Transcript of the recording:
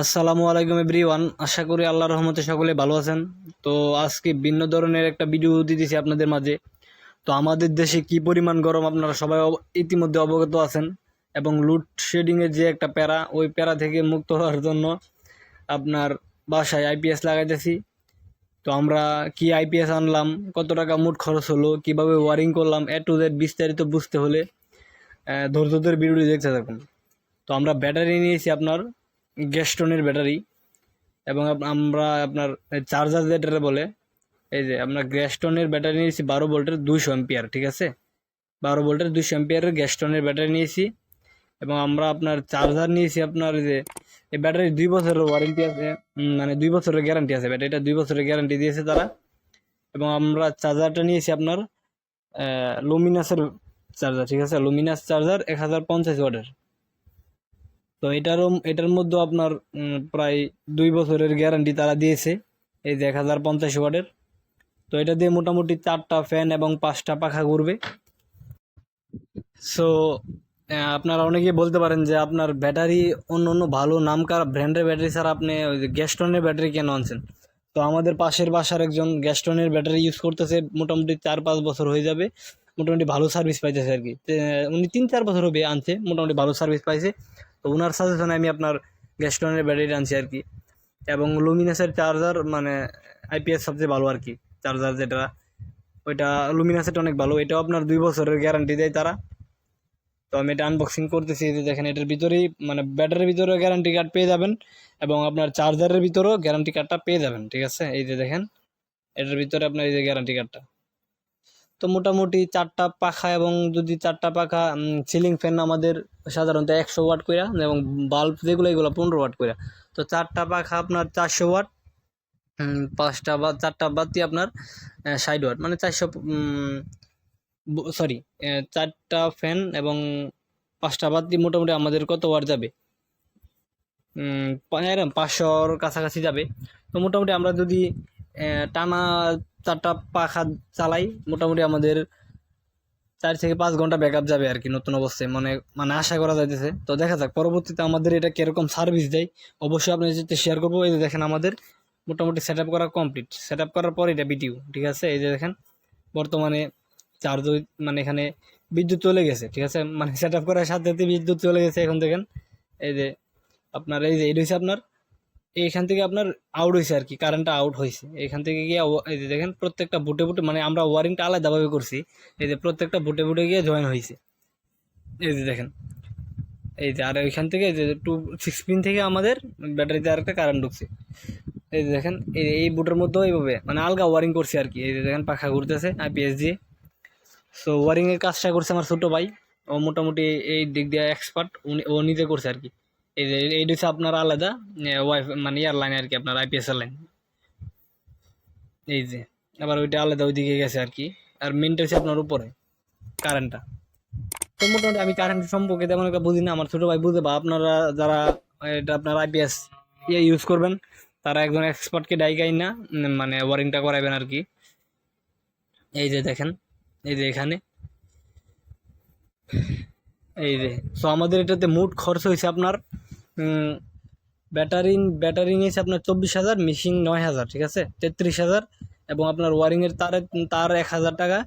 আসসালামু আলাইকুম এভরিওয়ান। আশা করি আল্লাহ রহমতে সকলে ভালো আছেন। তো আজকে ভিন্ন ধরনের একটা ভিডিও দিতেছি আপনাদের মাঝে। তো আমাদের দেশে কি পরিমাণ গরম আপনারা সবাই ইতিমধ্যে অবগত আছেন এবং লোডশেডিংয়ের যে একটা প্যারা, ওই প্যারা থেকে মুক্ত হওয়ার জন্য আপনার বাসায় আইপিএস লাগাইতেছি। তো আমরা কি আইপিএস আনলাম, কত টাকা মোট খরচ হলো, কীভাবে ওয়ারিং করলাম এ টু জেড বিস্তারিত বুঝতে হলে ধৈর্যদের ধৈর্য ধরে ভিডিওটি দেখতে থাকুন। তো আমরা ব্যাটারি নিয়েছি আপনার গ্যাস্টনের ব্যাটারি এবং আমরা আপনার চার্জার যেটা বলে, এই যে আপনার গ্যাস্টনের ব্যাটারি নিয়েছি বারো ভোল্টের দুইশো এম্পিয়ার ঠিক আছে? বারো ভোল্টের দুইশো এম্পিয়ারের গ্যাস্টনের ব্যাটারি নিয়েছি এবং আমরা আপনার চার্জার নিয়েছি আপনার যে, এই ব্যাটারি দুই বছরের ওয়ারেন্টি আছে মানে দুই বছরের গ্যারান্টি আছে ব্যাটারিটা দুই বছরের গ্যারান্টি দিয়েছে তারা। এবং আমরা চার্জারটা নিয়েছি আপনার লুমিনাসের চার্জার ঠিক আছে? লুমিনাস চার্জার এক হাজার পঞ্চাশ ওয়াটের তো এটারও, এটার মধ্যে আপনার প্রায় দুই বছরের গ্যারান্টি তারা দিয়েছে। এই যে এক হাজার পঞ্চাশ ওয়াটের। তো এটা দিয়ে মোটামুটি চারটা ফ্যান এবং পাঁচটা পাখা ঘুরবে। সো আপনারা অনেকেই বলতে পারেন যে আপনার ব্যাটারি অন্য অন্য ভালো নামকার ব্র্যান্ডের ব্যাটারি ছাড়া আপনি ওই যে গ্যাস্টনের ব্যাটারি কেন আনছেন? তো আমাদের পাশের বাসার একজন গ্যাস্টনের ব্যাটারি ইউজ করতেছে, মোটামুটি চার পাঁচ বছর হয়ে যাবে। মোটামুটি ভালো সার্ভিস পাইতেছে আর কি উনি তিন চার বছর হবে আনছে, মোটামুটি ভালো সার্ভিস পাইছে। তো ওনার সাজেশনে আমি আপনার গ্যাস্টনের ব্যাটারি আনছি আর কি এবং লুমিনাসের চার্জার মানে আইপিএস সবচেয়ে ভালো আর কি চার্জার যেটা। ওইটা লুমিনাসেরটা অনেক ভালো, এটাও আপনার দুই বছরের গ্যারান্টি দেয় তারা। তো আমি এটা আনবক্সিং করতেছি দেখেন, এটার ভিতরেই মানে ব্যাটারির ভিতরেও গ্যারান্টি কার্ড পেয়ে যাবেন। এবং আপনার চার্জারের ভিতরেও গ্যারান্টি কার্ডটা পেয়ে যাবেন, ঠিক আছে? এই যে দেখেন, এটার ভিতরে আপনার এই যে গ্যারান্টি কার্ডটা তো মোটামুটি চারটা পাখা এবং যদি চারটা পাখা সিলিং ফ্যান আমাদের সাধারণত একশো ওয়াট করে এবং বাল্ব যেগুলো, এগুলো পনেরো ওয়াট করে তো চারটা পাখা আপনার চারশো ওয়াট পাঁচটা বা, চারটা বাতি আপনার ষাট ওয়াট। মানে চারশো সরি চারটা ফ্যান এবং পাঁচটা বাতি মোটামুটি আমাদের কত ওয়াট যাবে? পাঁচশোর কাছাকাছি যাবে। তো মোটামুটি আমরা যদি টানা চারটা পাখা চালাই মোটামুটি আমাদের চার থেকে পাঁচ ঘণ্টা ব্যাকআপ যাবে আর কি নতুন অবস্থায়। মানে মানে আশা করা যাইতেছে। তো দেখা যাক, পরবর্তীতে আমাদের এটা কীরকম সার্ভিস দেয়, অবশ্যই আপনার সাথে শেয়ার করব। এই যে দেখেন আমাদের মোটামুটি সেট আপ করা কমপ্লিট সেট আপ করার পর এটা বিটিউ ঠিক আছে? এই যে দেখেন, বর্তমানে চার্জ মানে এখানে বিদ্যুৎ চলে গেছে, ঠিক আছে? মানে সেট আপ করার সাথে সাথে বিদ্যুৎ চলে গেছে এখন দেখেন। এই যে আপনার, এই যে এটা হচ্ছে আপনার এইখান থেকে আপনার আউট হয়েছে আর কি কারেন্টটা আউট হয়েছে এখান থেকে গিয়ে এই যে দেখেন, প্রত্যেকটা বুটে বুটে মানে আমরা ওয়ারিংটা আলাদাভাবে করছি। এই যে প্রত্যেকটা বুটে বুটে গিয়ে জয়েন হয়েছে এই যে দেখেন, এই যে আর ওইখান থেকে যে টু সিক্স পিন থেকে আমাদের ব্যাটারিতে আরেকটা কারেন্ট ঢুকছে। এই যে দেখেন, এই এই বুটের মধ্যেও এইভাবে মানে আলগা ওয়ারিং করছি আর কি এই যে দেখেন, পাখা ঘুরতেছে আইপিএস দিয়ে সো ওয়ারিংয়ের কাজটা করছে আমার ছোটো ভাই। ও মোটামুটি এই দিক দিয়ে এক্সপার্ট উনি ও নিজে করছে আর কি এই যে এইটা হচ্ছে আপনার আলাদা ওয়াইফ মানে ইয়ার লাইন আর কি, আপনার আইপিএস লাইন এই যে, আবার ওইটা আলাদা ওইদিকে গেছে আর কি। আর মেনটা হচ্ছে আপনার উপরে কারেন্টটা তো মোটামুটি আমি কারেন্ট সম্পর্কে তেমন একটা বুঝি না, আমার ছোটো ভাই বুঝে বা আপনারা যারা এটা আপনার আইপিএস ইয়ে ইউজ করবেন, তারা একজন এক্সপার্টকে ডাইকাই না মানে ওয়ারিংটা করাবেন আর কি। এই যে দেখেন, এই যে এখানে। এই যে সো আমাদের এটাতে মোট খরচ হয়েছে আপনার ব্যাটারি ব্যাটারিং এসে আপনার চব্বিশ হাজার মিশিং নয় হাজার, ঠিক আছে? তেত্রিশ হাজার এবং আপনার ওয়ারিংয়ের তার তার এক হাজার টাকা।